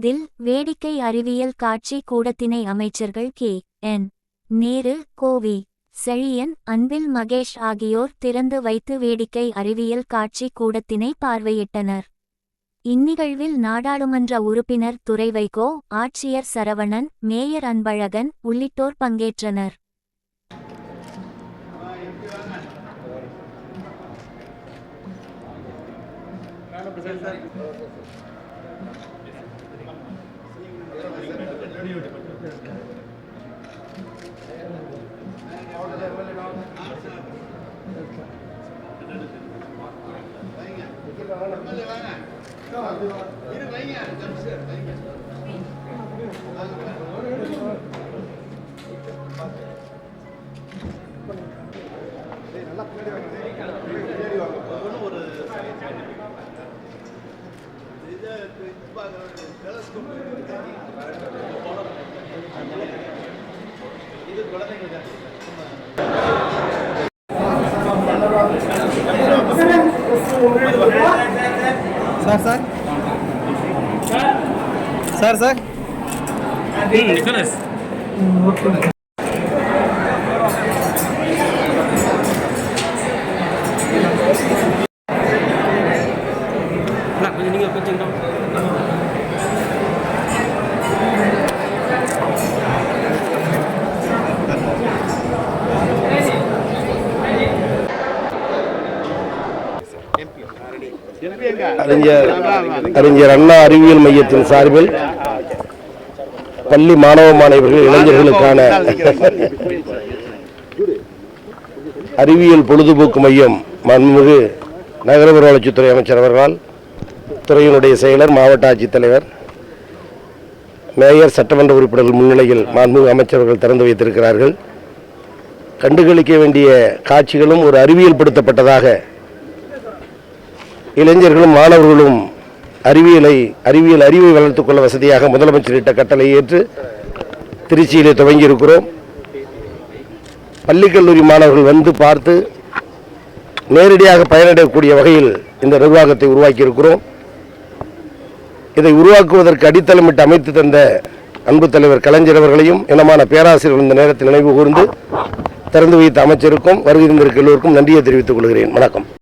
தில் வேடிக்கை அறிவியல் காட்சி கூடத்தினை அமைச்சர்கள் கே. என். நேரு கோவி செழியன் அன்பில் மகேஷ் ஆகியோர் திறந்து வைத்து வேடிக்கை அறிவியல் காட்சி கூடத்தினை பார்வையிட்டனர். இந்நிகழ்வில் நாடாளுமன்ற உறுப்பினர் துரைவைகோ ஆட்சியர் சரவணன் மேயர் அன்பழகன் உள்ளிட்டோர் பங்கேற்றனர். வைங்க இரு வைங்க sir sir. Sir sir. Sir. அறிஞர் அறிஞர் அண்ணா அறிவியல் மையத்தின் சார்பில் பள்ளி மாணவ மாணவர்கள் இளைஞர்களுக்கான அறிவியல் பொழுதுபோக்கு மையம் மன்முகு நகர்ப்புற வளர்ச்சித்துறை அமைச்சர் அவர்களால் துறையினுடைய செயலர் மாவட்ட ஆட்சித்தலைவர் மேயர் சட்டமன்ற உறுப்பினர்கள் முன்னிலையில் மாண்புமிகு அமைச்சர்கள் திறந்து வைத்திருக்கிறார்கள். கண்டுகளிக்க வேண்டிய காட்சிகளும் ஒரு அறிவியல் படுத்தப்பட்டதாக இளைஞர்களும் மாணவர்களும் அறிவியலை அறிவியல் அறிவை வளர்த்துக் கொள்ள வசதியாக முதலமைச்சரிட்ட கட்டளை ஏற்று திருச்சியிலே துவங்கி இருக்கிறோம் பள்ளி கல்லூரி மாணவர்கள் வந்து பார்த்து நேரடியாக பயனடையக்கூடிய வகையில் இந்த நிர்வாகத்தை உருவாக்கி இருக்கிறோம் இதை உருவாக்குவதற்கு அடித்தளமிட்டு அமைத்து தந்த அன்பு தலைவர் கலைஞர் அவர்களையும் இனமான பேராசிரியர்கள் இந்த நேரத்தில் நினைவு கூர்ந்து திறந்து வைத்த அமைச்சருக்கும் வருகை எல்லோருக்கும் நன்றியை தெரிவித்துக் கொள்கிறேன். வணக்கம்.